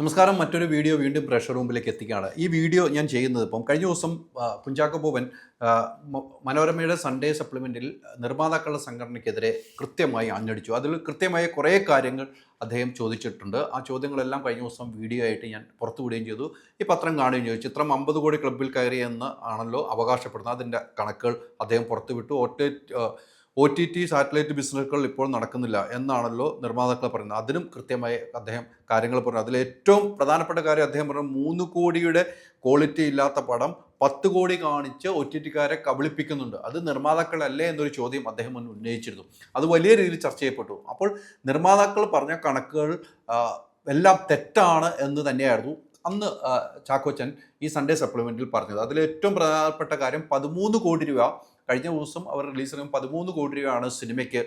നമസ്കാരം. മറ്റൊരു വീഡിയോ വീണ്ടും പ്രഷർ റൂമിലേക്ക് എത്തിക്കുകയാണ്. ഈ വീഡിയോ ഞാൻ ചെയ്യുന്നത് ഇപ്പം കഴിഞ്ഞ ദിവസം കുഞ്ചാക്കോ ബോബൻ മനോരമയുടെ സൺഡേ സപ്ലിമെന്റിൽ നിർമ്മാതാക്കളുടെ സംഘടനയ്ക്കെതിരെ കൃത്യമായി ആഞ്ഞടിച്ചു. അതിൽ കൃത്യമായ കുറേ കാര്യങ്ങൾ അദ്ദേഹം ചോദിച്ചിട്ടുണ്ട്. ആ ചോദ്യങ്ങളെല്ലാം കഴിഞ്ഞ ദിവസം വീഡിയോ ആയിട്ട് ഞാൻ പുറത്തുവിടുകയും ചെയ്തു. ഈ പത്രം കാണുകയും ചെയ്തു. ചിത്രം അമ്പത് കോടി ക്ലബിൽ കയറിയെന്ന് ആണല്ലോ അവകാശപ്പെടുന്നത്. അതിന്റെ കണക്കുകൾ അദ്ദേഹം പുറത്തുവിട്ടു ഒറ്റ ഒ ടി ടി സാറ്റലൈറ്റ് ബിസിനസ്സുകൾ ഇപ്പോൾ നടക്കുന്നില്ല എന്നാണല്ലോ നിർമ്മാതാക്കൾ പറയുന്നത്. അതിനും കൃത്യമായി അദ്ദേഹം കാര്യങ്ങൾ പറഞ്ഞു. അതിൽ ഏറ്റവും പ്രധാനപ്പെട്ട കാര്യം അദ്ദേഹം പറഞ്ഞു മൂന്ന് കോടിയുടെ ക്വാളിറ്റി ഇല്ലാത്ത പടം പത്ത് കോടി കാണിച്ച് ഒ ടി ടിക്കാരെ കബളിപ്പിക്കുന്നുണ്ട്. അത് നിർമ്മാതാക്കളല്ലേ എന്നൊരു ചോദ്യം അദ്ദേഹം മുൻ ഉന്നയിച്ചിരുന്നു. അത് വലിയ രീതിയിൽ ചർച്ച ചെയ്യപ്പെട്ടു. അപ്പോൾ നിർമ്മാതാക്കൾ പറഞ്ഞ കണക്കുകൾ എല്ലാം തെറ്റാണ് എന്ന് തന്നെയായിരുന്നു. അന്ന് ചാക്കോച്ചൻ ഈ സൺഡേ സപ്ലിമെന്റിൽ പറഞ്ഞത്. അതിൽ ഏറ്റവും പ്രധാനപ്പെട്ട കാര്യം പതിമൂന്ന് കോടി രൂപ. കഴിഞ്ഞ ദിവസം അവർ റിലീസ് ചെയ്യുമ്പോൾ പതിമൂന്ന് കോടി രൂപയാണ് സിനിമയ്ക്ക്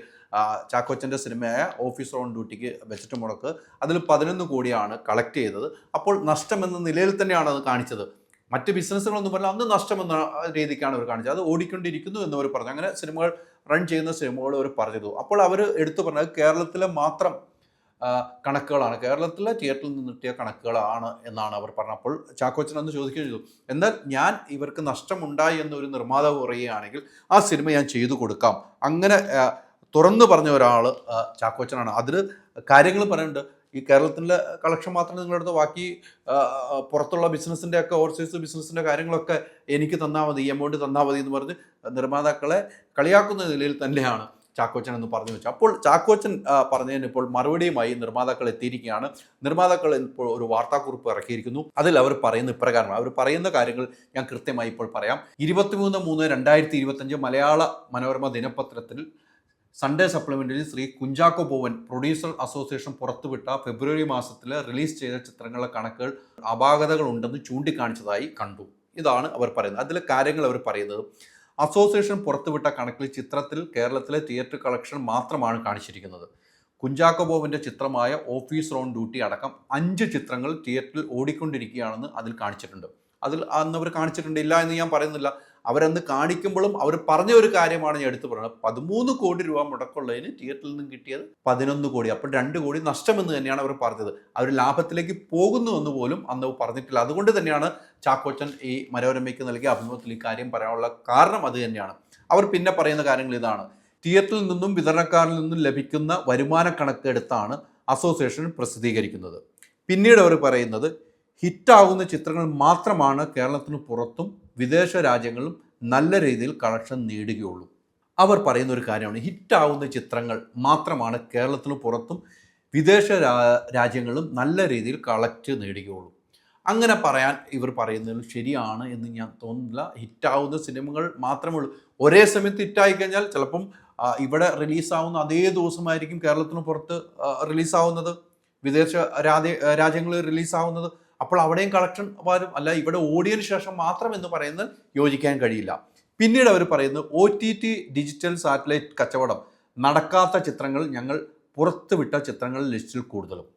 ചാക്കോച്ചന്റെ സിനിമയായ ഓഫീസർ ഓൺ ഡ്യൂട്ടിക്ക് ബജറ്റ് മുടക്ക്. അതിൽ പതിനൊന്ന് കോടിയാണ് കളക്ട് ചെയ്തത്. അപ്പോൾ നഷ്ടമെന്ന നിലയിൽ തന്നെയാണ് അത് കാണിച്ചത്. മറ്റ് ബിസിനസ്സുകളൊന്നും പറഞ്ഞാൽ അന്ന് നഷ്ടമെന്ന രീതിക്കാണ് അവർ കാണിച്ചത്. അത് ഓടിക്കൊണ്ടിരിക്കുന്നു എന്ന് അവർ പറഞ്ഞു. അങ്ങനെ സിനിമകൾ റൺ ചെയ്യുന്ന സിനിമകൾ അവർ പറഞ്ഞു അപ്പോൾ അവർ എടുത്തു പറഞ്ഞത് കേരളത്തിലെ മാത്രം കണക്കുകളാണ്. കേരളത്തിലെ തിയേറ്ററിൽ നിന്ന് കിട്ടിയ കണക്കുകളാണ് എന്നാണ് അവർ പറഞ്ഞപ്പോൾ ചാക്കോച്ചൻ അന്ന് ചോദിക്കുകയും ചെയ്തു. എന്നാൽ ഞാൻ ഇവർക്ക് നഷ്ടമുണ്ടായി എന്നൊരു നിർമ്മാതാവ് പറയുകയാണെങ്കിൽ ആ സിനിമ ഞാൻ ചെയ്തു കൊടുക്കാം. അങ്ങനെ തുറന്നു പറഞ്ഞ ഒരാൾ ചാക്കോച്ചനാണ്. അതിൽ കാര്യങ്ങൾ പറയുന്നുണ്ട്. ഈ കേരളത്തിലെ കളക്ഷൻ മാത്രം നിങ്ങളെടുത്ത് ബാക്കി പുറത്തുള്ള ബിസിനസ്സിന്റെ ഒക്കെ ഓവർസീസ് ബിസിനസ്സിന്റെ കാര്യങ്ങളൊക്കെ എനിക്ക് തന്നാൽ മതി എമൗണ്ട് തന്നാൽ മതി എന്ന് പറഞ്ഞ് നിർമ്മാതാക്കളെ കളിയാക്കുന്ന നിലയിൽ തന്നെയാണ്. ചാക്കോച്ചൻ എന്ന് പറഞ്ഞു വെച്ചു. അപ്പോൾ ചാക്കോച്ചൻ പറഞ്ഞതിന് ഇപ്പോൾ മറുപടിയുമായി നിർമ്മാതാക്കൾ എത്തിയിരിക്കുകയാണ്. നിർമ്മാതാക്കൾ ഇപ്പോൾ ഒരു വാർത്താക്കുറിപ്പ് ഇറക്കിയിരിക്കുന്നു. അതിൽ അവർ പറയുന്ന ഇപ്രകാരമാണ്. അവർ പറയുന്ന കാര്യങ്ങൾ ഞാൻ കൃത്യമായി ഇപ്പോൾ പറയാം. ഇരുപത്തിമൂന്ന് മൂന്ന് രണ്ടായിരത്തി ഇരുപത്തഞ്ച് മലയാള മനോരമ ദിനപത്രത്തിൽ സൺഡേ സപ്ലിമെന്ററിൽ ശ്രീ കുഞ്ചാക്കോ ബോവൻ പ്രൊഡ്യൂസർ അസോസിയേഷൻ പുറത്തുവിട്ട ഫെബ്രുവരി മാസത്തിൽ റിലീസ് ചെയ്ത ചിത്രങ്ങളുടെ കണക്കുകൾ അപാകതകൾ ഉണ്ടെന്ന് ചൂണ്ടിക്കാണിച്ചതായി കണ്ടു. ഇതാണ് അവർ പറയുന്നത്. അതിൽ കാര്യങ്ങൾ അവർ പറയുന്നത് അസോസിയേഷൻ പുറത്തുവിട്ട കണക്കിൽ ചിത്രത്തിൽ കേരളത്തിലെ തിയേറ്റർ കളക്ഷൻ മാത്രമാണ് കാണിച്ചിരിക്കുന്നത്. കുഞ്ചാക്കോബോവിന്റെ ചിത്രമായ ഓഫീസ് റോൺ ഡ്യൂട്ടി അടക്കം അഞ്ച് ചിത്രങ്ങൾ തിയേറ്ററിൽ ഓടിക്കൊണ്ടിരിക്കുകയാണെന്ന് അതിൽ കാണിച്ചിട്ടുണ്ട്. അതിൽ അന്ന് അവർ കാണിച്ചിട്ടുണ്ട് ഇല്ല എന്ന് ഞാൻ പറയുന്നില്ല. അവരന്ന് കാണിക്കുമ്പോഴും അവർ പറഞ്ഞ ഒരു കാര്യമാണ് ഞാൻ എടുത്തു പറയുന്നത്. പതിമൂന്ന് കോടി രൂപ മുടക്കുള്ളതിന് തിയേറ്ററിൽ നിന്നും കിട്ടിയത് പതിനൊന്ന് കോടി. അപ്പോൾ രണ്ട് കോടി നഷ്ടമെന്ന് തന്നെയാണ് അവർ പറഞ്ഞത്. അവർ ലാഭത്തിലേക്ക് പോകുന്നു എന്ന് പോലും അന്ന് പറഞ്ഞിട്ടില്ല. അതുകൊണ്ട് തന്നെയാണ് ചാക്കോച്ചൻ ഈ മനോരമയ്ക്ക് നൽകിയ അഭിമുഖത്തിൽ ഈ കാര്യം പറയാനുള്ള കാരണം അത് തന്നെയാണ്. അവർ പിന്നെ പറയുന്ന കാര്യങ്ങൾ ഇതാണ്. തിയേറ്ററിൽ നിന്നും വിതരണക്കാരിൽ നിന്നും ലഭിക്കുന്ന വരുമാന കണക്കെടുത്താണ് അസോസിയേഷൻ പ്രസിദ്ധീകരിക്കുന്നത്. പിന്നീട് അവർ പറയുന്നത് ഹിറ്റാകുന്ന ചിത്രങ്ങൾ മാത്രമാണ് കേരളത്തിന് പുറത്തും വിദേശ രാജ്യങ്ങളിലും നല്ല രീതിയിൽ കളക്ഷൻ നേടുകയുള്ളൂ. അവർ പറയുന്ന ഒരു കാര്യമാണ് ഹിറ്റാവുന്ന ചിത്രങ്ങൾ മാത്രമാണ് കേരളത്തിന് പുറത്തും വിദേശ രാ- രാജ്യങ്ങളും നല്ല രീതിയിൽ കളക്ട് നേടുകയുള്ളൂ. അങ്ങനെ പറയാൻ ഇവർ പറയുന്നതിൽ ശരിയാണ് എന്ന് ഞാൻ തോന്നുന്നില്ല. ഹിറ്റാവുന്ന സിനിമകൾ മാത്രമേ ഉള്ളൂ. ഒരേ സമയത്ത് ഹിറ്റായി കഴിഞ്ഞാൽ ചിലപ്പം ഇവിടെ റിലീസാവുന്ന അതേ ദിവസമായിരിക്കും കേരളത്തിന് പുറത്ത് റിലീസാവുന്നത്. വിദേശ രാജ്യ രാജ്യങ്ങളിൽ റിലീസാവുന്നത്. അപ്പോൾ അവിടെയും കളക്ഷൻ വരും അല്ല ഇവിടെ ഓടിയതിനു ശേഷം മാത്രം എന്ന് പറയുന്നത് യോജിക്കാൻ കഴിയില്ല. പിന്നീട് അവർ പറയുന്നത് O T T digital satellite കച്ചവടം. നടക്കാത്ത ചിത്രങ്ങൾ ഞങ്ങൾ പുറത്തുവിട്ട ചിത്രങ്ങൾ ലിസ്റ്റിൽ കൂടുതലും.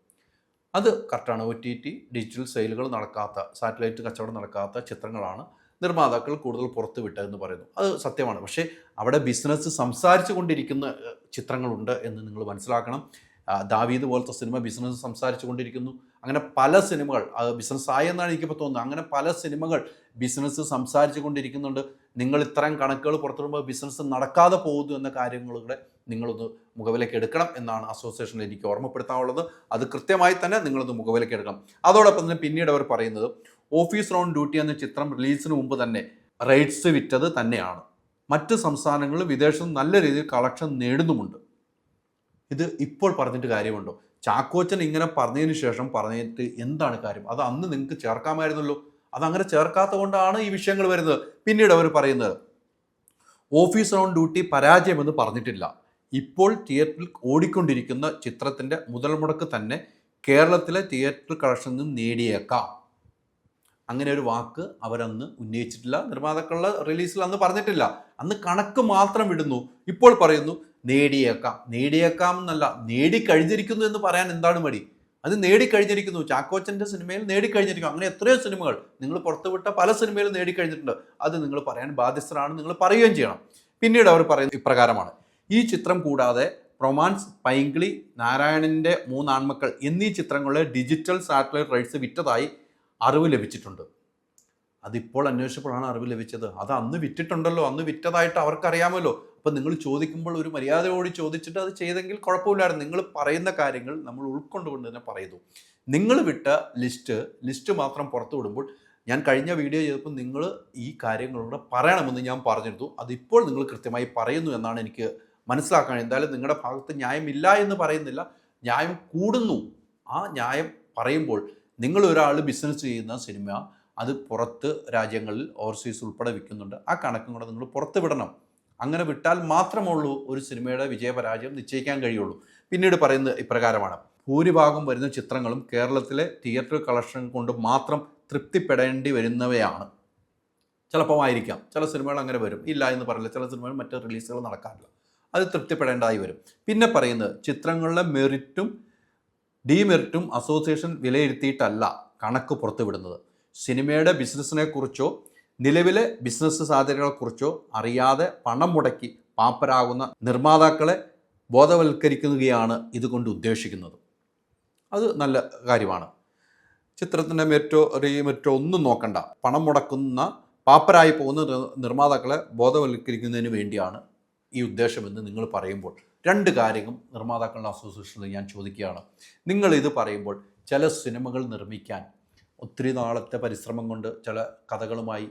അത് കറക്റ്റാണ് ഒ ടി ടി ഡിജിറ്റൽ സെയിലുകൾ നടക്കാത്ത സാറ്റലൈറ്റ് കച്ചവടം നടക്കാത്ത ചിത്രങ്ങളാണ് നിർമ്മാതാക്കൾ കൂടുതൽ പുറത്തു വിട്ടതെന്ന് പറയുന്നു. അത് സത്യമാണ്. പക്ഷേ അവിടെ ബിസിനസ് സംസാരിച്ചു കൊണ്ടിരിക്കുന്ന ചിത്രങ്ങളുണ്ട് എന്ന് നിങ്ങൾ മനസ്സിലാക്കണം. ദാവീദ് പോലത്തെ സിനിമ ബിസിനസ് സംസാരിച്ചു കൊണ്ടിരിക്കുന്നു. അങ്ങനെ പല സിനിമകൾ അത് ബിസിനസ് ആയെന്നാണ് എനിക്കിപ്പോൾ തോന്നുന്നത്. അങ്ങനെ പല സിനിമകൾ ബിസിനസ് സംസാരിച്ചു കൊണ്ടിരിക്കുന്നുണ്ട് നിങ്ങൾ ഇത്രയും കണക്കുകൾ പുറത്തുവിടുമ്പോൾ ബിസിനസ് നടക്കാതെ പോകുന്നു എന്ന കാര്യങ്ങളുടെ നിങ്ങളൊന്ന് മുഖവിലേക്ക് എടുക്കണം എന്നാണ് അസോസിയേഷനിൽ എനിക്ക് ഓർമ്മപ്പെടുത്താനുള്ളത്. അത് കൃത്യമായി തന്നെ നിങ്ങളൊന്ന് മുഖവിലേക്ക് എടുക്കണം. അതോടൊപ്പം തന്നെ പിന്നീട് അവർ പറയുന്നത് ഓഫീസ് റൗണ്ട് ഡ്യൂട്ടി എന്ന ചിത്രം റിലീസിന് മുമ്പ് തന്നെ റൈറ്റ്സ് വിറ്റത് തന്നെയാണ്. മറ്റ് സംസ്ഥാനങ്ങളിൽ വിദേശത്ത് നല്ല രീതിയിൽ കളക്ഷൻ നേടുന്നുമുണ്ട്. ഇത് ഇപ്പോൾ പറഞ്ഞിട്ട് കാര്യമുണ്ടോ? ചാക്കോച്ചൻ ഇങ്ങനെ പറഞ്ഞതിന് ശേഷം പറഞ്ഞിട്ട് എന്താണ് കാര്യം? അത് അന്ന് നിങ്ങൾക്ക് ചേർക്കാമായിരുന്നല്ലോ. അതങ്ങനെ ചേർക്കാത്ത കൊണ്ടാണ് ഈ വിഷയങ്ങൾ വരുന്നത്. പിന്നീട് അവർ പറയുന്നത് ഓഫീസർ ഓൺ ഡ്യൂട്ടി പരാജയമെന്ന് പറഞ്ഞിട്ടില്ല. ഇപ്പോൾ തിയേറ്ററിൽ ഓടിക്കൊണ്ടിരിക്കുന്ന ചിത്രത്തിന്റെ മുതൽ മുടക്ക് തന്നെ കേരളത്തിലെ തിയേറ്റർ കളക്ഷനിൽ നിന്ന് നേടിയേക്കാം. അങ്ങനെ ഒരു വാക്ക് അവരന്ന് ഉന്നയിച്ചിട്ടില്ല. നിർമ്മാതാക്കളുടെ റിലീസിൽ അന്ന് പറഞ്ഞിട്ടില്ല. അന്ന് കണക്ക് മാത്രം വിടുന്നു. ഇപ്പോൾ പറയുന്നു നേടിയേക്കാം. നേടിയേക്കാം എന്നല്ല നേടിക്കഴിഞ്ഞിരിക്കുന്നു എന്ന് പറയാൻ എന്താണ് മടി? അത് നേടിക്കഴിഞ്ഞിരിക്കുന്നു. ചാക്കോച്ചന്റെ സിനിമയിൽ നേടിക്കഴിഞ്ഞിരിക്കുന്നു. അങ്ങനെ എത്രയോ സിനിമകൾ നിങ്ങൾ പുറത്തുവിട്ട പല സിനിമയിലും നേടിക്കഴിഞ്ഞിട്ടുണ്ട്. അത് നിങ്ങൾ പറയാൻ ബാധ്യസ്ഥരാണ് നിങ്ങൾ പറയുകയും ചെയ്യണം. പിന്നീട് അവർ പറയുന്നത് ഇപ്രകാരമാണ്. ഈ ചിത്രം കൂടാതെ റൊമാൻസ് പൈങ്കിളി നാരായണന്റെ മൂന്നാൺമക്കൾ എന്നീ ചിത്രങ്ങളെ ഡിജിറ്റൽ സാറ്റലൈറ്റ് റൈറ്റ്സ് വിറ്റതായി അറിവ് ലഭിച്ചിട്ടുണ്ട്. അതിപ്പോൾ അന്വേഷിച്ചപ്പോഴാണ് അറിവ് ലഭിച്ചത്. അത് അന്ന് വിറ്റിട്ടുണ്ടല്ലോ. അന്ന് വിറ്റതായിട്ട് അവർക്കറിയാമല്ലോ. അപ്പം നിങ്ങൾ ചോദിക്കുമ്പോൾ ഒരു മര്യാദയോട് ചോദിച്ചിട്ട് അത് ചെയ്തെങ്കിൽ കുഴപ്പമില്ലായിരുന്നു. നിങ്ങൾ പറയുന്ന കാര്യങ്ങൾ നമ്മൾ ഉൾക്കൊണ്ടുകൊണ്ട് തന്നെ പറയുന്നു. നിങ്ങൾ വിട്ട ലിസ്റ്റ് ലിസ്റ്റ് മാത്രം പുറത്തു വിടുമ്പോൾ ഞാൻ കഴിഞ്ഞ വീഡിയോ ചെയ്തപ്പോൾ നിങ്ങൾ ഈ കാര്യങ്ങളോട് പറയണമെന്ന് ഞാൻ പറഞ്ഞിരുന്നു. അതിപ്പോൾ നിങ്ങൾ കൃത്യമായി പറയുന്നു എന്നാണ് എനിക്ക് മനസ്സിലാക്കാൻ എന്തായാലും നിങ്ങളുടെ ഭാഗത്ത് ന്യായമില്ല എന്ന് പറയുന്നില്ല. ന്യായം കൂടുന്നു. ആ ന്യായം പറയുമ്പോൾ നിങ്ങൾ ഒരാൾ ബിസിനസ് ചെയ്യുന്ന സിനിമ അത് പുറത്ത് രാജ്യങ്ങളിൽ ഓവർസീസ് ഉൾപ്പെടെ വിൽക്കുന്നുണ്ട്. ആ കണക്കും കൂടെ നിങ്ങൾ പുറത്ത് വിടണം. അങ്ങനെ വിട്ടാൽ മാത്രമേ ഉള്ളൂ ഒരു സിനിമയുടെ വിജയപരാജയം നിശ്ചയിക്കാൻ കഴിയുള്ളൂ. പിന്നീട് പറയുന്നത് ഇപ്രകാരമാണ്. ഭൂരിഭാഗം വരുന്ന ചിത്രങ്ങളും കേരളത്തിലെ തിയേറ്റർ കളക്ഷൻ കൊണ്ട് മാത്രം തൃപ്തിപ്പെടേണ്ടി വരുന്നവയാണ്. ചിലപ്പോൾ ആയിരിക്കാം ചില സിനിമകൾ അങ്ങനെ വരും. ഇല്ല എന്ന് പറയില്ല ചില സിനിമകൾ മറ്റ് റിലീസുകൾ നടക്കാറില്ല. അത് തൃപ്തിപ്പെടേണ്ടതായി വരും. പിന്നെ പറയുന്നത് ചിത്രങ്ങളുടെ മെറിറ്റും ഡിമെറിറ്റും അസോസിയേഷൻ വിലയിരുത്തിയിട്ടല്ല കണക്ക് പുറത്തുവിടുന്നത്. സിനിമയുടെ ബിസിനസ്സിനെ കുറിച്ചോ നിലവിലെ ബിസിനസ് സാധ്യതകളെക്കുറിച്ചോ അറിയാതെ പണം മുടക്കി പാപ്പരാകുന്ന നിർമ്മാതാക്കളെ ബോധവൽക്കരിക്കുകയാണ് ഇതുകൊണ്ട് ഉദ്ദേശിക്കുന്നത്. അത് നല്ല കാര്യമാണ്. ചിത്രത്തിന്റെ മെറ്റോ റീമെറ്റോ ഒന്നും നോക്കണ്ട. പണം മുടക്കുന്ന പാപ്പരായി പോകുന്ന നിർമ്മാതാക്കളെ ബോധവൽക്കരിക്കുന്നതിന് വേണ്ടിയാണ് ഈ ഉദ്ദേശമെന്ന് നിങ്ങൾ പറയുമ്പോൾ. രണ്ട് കാര്യങ്ങൾ നിർമ്മാതാക്കളുടെ അസോസിയേഷനിൽ ഞാൻ ചോദിക്കുകയാണ്. നിങ്ങൾ ഇത് പറയുമ്പോൾ ചില സിനിമകൾ നിർമ്മിക്കാൻ ഒത്തിരി നാളത്തെ പരിശ്രമം കൊണ്ട് ചില കഥകളുമായി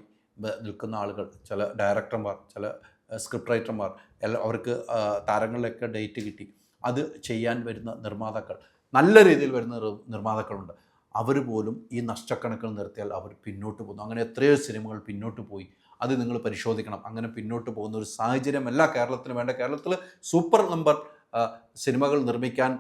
നിൽക്കുന്ന ആളുകൾ ചില ഡയറക്ടർമാർ ചില സ്ക്രിപ്റ്റ് റൈറ്റർമാർ എല്ലാം അവർക്ക് താരങ്ങളിലൊക്കെ ഡേറ്റ് കിട്ടി. അത് ചെയ്യാൻ വരുന്ന നിർമ്മാതാക്കൾ നല്ല രീതിയിൽ വരുന്ന നിർമ്മാതാക്കളുണ്ട്. അവർ പോലും ഈ നഷ്ടക്കണക്കുകൾ നിർത്തിയാൽ അവർ പിന്നോട്ട് പോകുന്നു. അങ്ങനെ എത്രയോ സിനിമകൾ പിന്നോട്ട് പോയി. അത് നിങ്ങൾ പരിശോധിക്കണം. അങ്ങനെ പിന്നോട്ട് പോകുന്ന ഒരു സാഹചര്യമല്ല കേരളത്തിന് വേണ്ട. കേരളത്തിൽ സൂപ്പർ നമ്പർ സിനിമകൾ നിർമ്മിക്കാൻ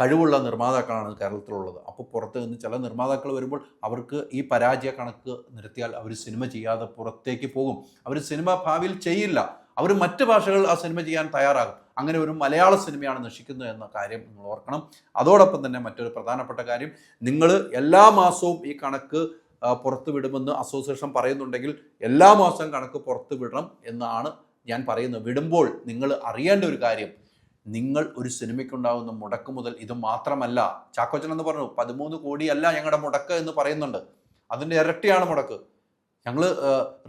കഴിവുള്ള നിർമ്മാതാക്കളാണ് കേരളത്തിലുള്ളത്. അപ്പോൾ പുറത്ത് നിന്ന് ചില നിർമ്മാതാക്കൾ വരുമ്പോൾ അവർക്ക് ഈ പരാജയ കണക്ക് നിർത്തിയാൽ അവർ സിനിമ ചെയ്യാതെ പുറത്തേക്ക് പോകും. അവർ സിനിമ ഭാവിയിൽ ചെയ്യില്ല. അവർ മറ്റ് ഭാഷകൾ ആ സിനിമ ചെയ്യാൻ തയ്യാറാകും. അങ്ങനെ ഒരു മലയാള സിനിമയാണ് നശിക്കുന്നത് എന്ന കാര്യം നിങ്ങൾ ഓർക്കണം. അതോടൊപ്പം തന്നെ മറ്റൊരു പ്രധാനപ്പെട്ട കാര്യം നിങ്ങൾ എല്ലാ മാസവും ഈ കണക്ക് പുറത്തു വിടുമെന്ന് അസോസിയേഷൻ പറയുന്നുണ്ടെങ്കിൽ എല്ലാ മാസവും കണക്ക് പുറത്തു വിടണം എന്നാണ് ഞാൻ പറയുന്നത്. വിടുമ്പോൾ നിങ്ങൾ അറിയേണ്ട ഒരു കാര്യം നിങ്ങൾ ഒരു സിനിമയ്ക്കുണ്ടാകുന്ന മുടക്ക് മുതൽ ഇത് മാത്രമല്ല ചാക്കോച്ചൻ എന്ന് പറഞ്ഞു പതിമൂന്ന് കോടിയല്ല ഞങ്ങളുടെ മുടക്ക് എന്ന് പറയുന്നുണ്ട്. അതിന്റെ ഇരട്ടിയാണ് മുടക്ക്. ഞങ്ങൾ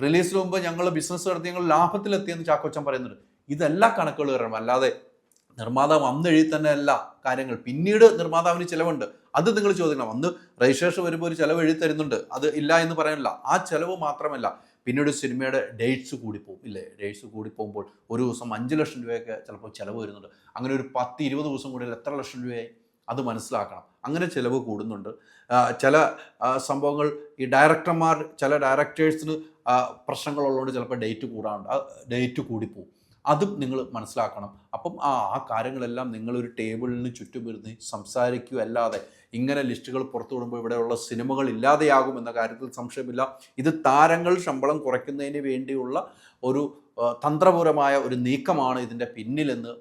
റിലീസിന് മുമ്പ് ഞങ്ങൾ ബിസിനസ് നടത്തി ഞങ്ങൾ ലാഭത്തിലെത്തിയെന്ന് ചാക്കോച്ചൻ പറയുന്നുണ്ട്. ഇതെല്ലാ കണക്കുകൾ വരണം അല്ലാതെ നിർമ്മാതാവ് അന്ന് എഴുതി തന്നെ അല്ല കാര്യങ്ങൾ പിന്നീട് നിർമ്മാതാവിന് ചിലവുണ്ട്. അത് നിങ്ങൾ ചോദിക്കണം. അന്ന് രജിസ്ട്രേഷൻ വരുമ്പോൾ ഒരു ചിലവ് എഴുതി തരുന്നുണ്ട്. അത് ഇല്ല എന്ന് പറയാനില്ല. ആ ചിലവ് മാത്രമല്ല. പിന്നീട് സിനിമയുടെ ഡേറ്റ്സ് കൂടിപ്പോകും ഇല്ലേ? ഡേറ്റ്സ് കൂടിപ്പോകുമ്പോൾ ഒരു ദിവസം അഞ്ച് ലക്ഷം രൂപയൊക്കെ ചിലപ്പോൾ ചിലവ് വരുന്നുണ്ട്. അങ്ങനെ ഒരു പത്ത് ഇരുപത് ദിവസം കൂടി എത്ര ലക്ഷം രൂപയായി? അത് മനസ്സിലാക്കണം. അങ്ങനെ ചിലവ് കൂടുന്നുണ്ട്. ചില സംഭവങ്ങൾ ഈ ഡയറക്ടർമാർ ചില ഡയറക്ടേഴ്സിന് പ്രശ്നങ്ങളുള്ളതുകൊണ്ട് ചിലപ്പോൾ ഡേറ്റ് കൂടാറുണ്ട് ഡേറ്റ് കൂടിപ്പോവും. അതും നിങ്ങൾ മനസ്സിലാക്കണം. അപ്പം ആ ആ കാര്യങ്ങളെല്ലാം നിങ്ങളൊരു ടേബിളിന് ചുറ്റും ഇരുന്ന് സംസാരിക്കുകയല്ലാതെ ഇങ്ങനെ ലിസ്റ്റുകൾ പുറത്തു വിടുമ്പോൾ ഇവിടെയുള്ള സിനിമകൾ ഇല്ലാതെയാകും എന്ന കാര്യത്തിൽ സംശയമില്ല. ഇത് താരങ്ങൾ ശമ്പളം കുറയ്ക്കുന്നതിന് വേണ്ടിയുള്ള ഒരു തന്ത്രപൂരമായ ഒരു നീക്കമാണ് ഇതിന്റെ പിന്നിലെന്ന്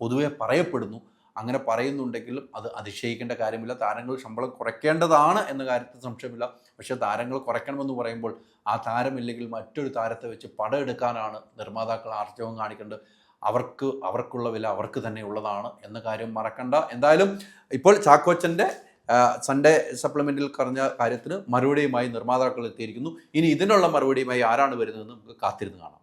പൊതുവെ പറയപ്പെടുന്നു. അങ്ങനെ പറയുന്നുണ്ടെങ്കിലും അത് അതിശയിക്കേണ്ട കാര്യമില്ല. താരങ്ങൾ ശമ്പളം കുറയ്ക്കേണ്ടതാണ് എന്ന കാര്യത്തിൽ സംശയമില്ല. പക്ഷേ താരങ്ങൾ കുറയ്ക്കണമെന്ന് പറയുമ്പോൾ ആ താരമില്ലെങ്കിൽ മറ്റൊരു താരത്തെ വെച്ച് പടം എടുക്കാനാണ് നിർമ്മാതാക്കൾ ആർജവം കാണിക്കേണ്ടത്. അവർക്ക് അവർക്കുള്ള വില അവർക്ക് തന്നെ ഉള്ളതാണ് എന്ന കാര്യം മറക്കണ്ട. എന്തായാലും ഇപ്പോൾ ചാക്കോച്ചന്റെ സൺഡേ സപ്ലിമെന്റിൽ പറഞ്ഞ കാര്യത്തിന് മറുപടിയുമായി നിർമ്മാതാക്കൾ എത്തിയിരിക്കുന്നു. ഇനി ഇതിനുള്ള മറുപടിയുമായി ആരാണ് വരുന്നതെന്ന് നമുക്ക് കാത്തിരുന്ന് കാണാം.